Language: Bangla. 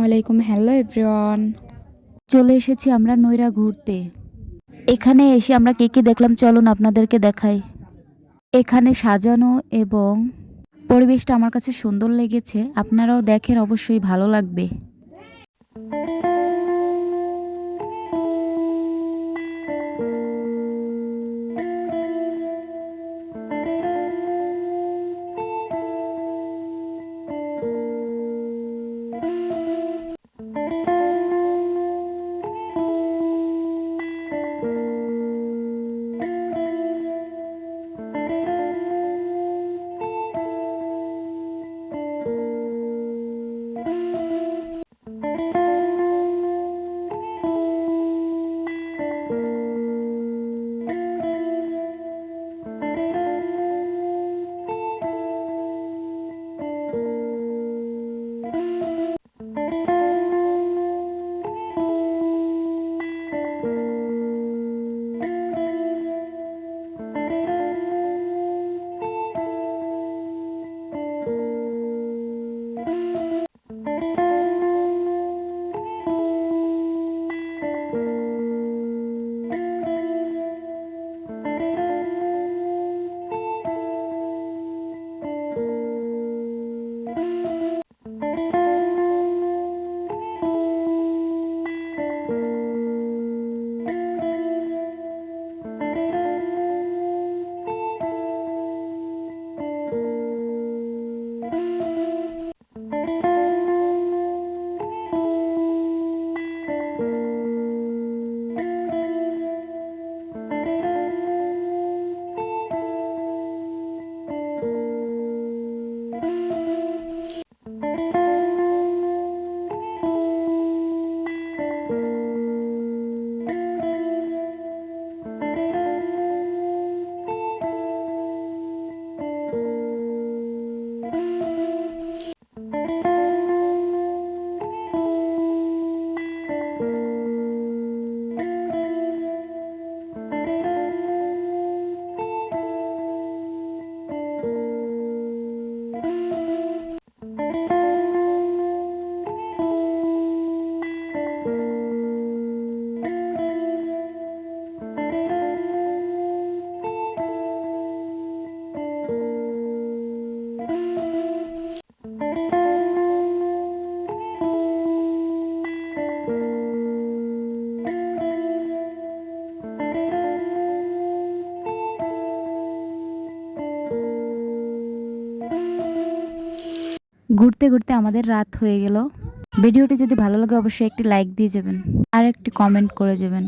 আলাইকুম হ্যালো এভরিওয়ান। চলে এসেছি আমরা নৈরা ঘুরতে। এখানে এসে আমরা কে কী দেখলাম চলুন আপনাদেরকে দেখাই। এখানে সাজানো এবং পরিবেশটা আমার কাছে সুন্দর লেগেছে। আপনারাও দেখেন, অবশ্যই ভালো লাগবে। ঘুরতে ঘুরতে আমাদের রাত হয়ে গেল। ভিডিওটি যদি ভালো লাগে, অবশ্যই একটি লাইক দিয়ে যাবেন। আর একটি কমেন্ট করে যাবেন।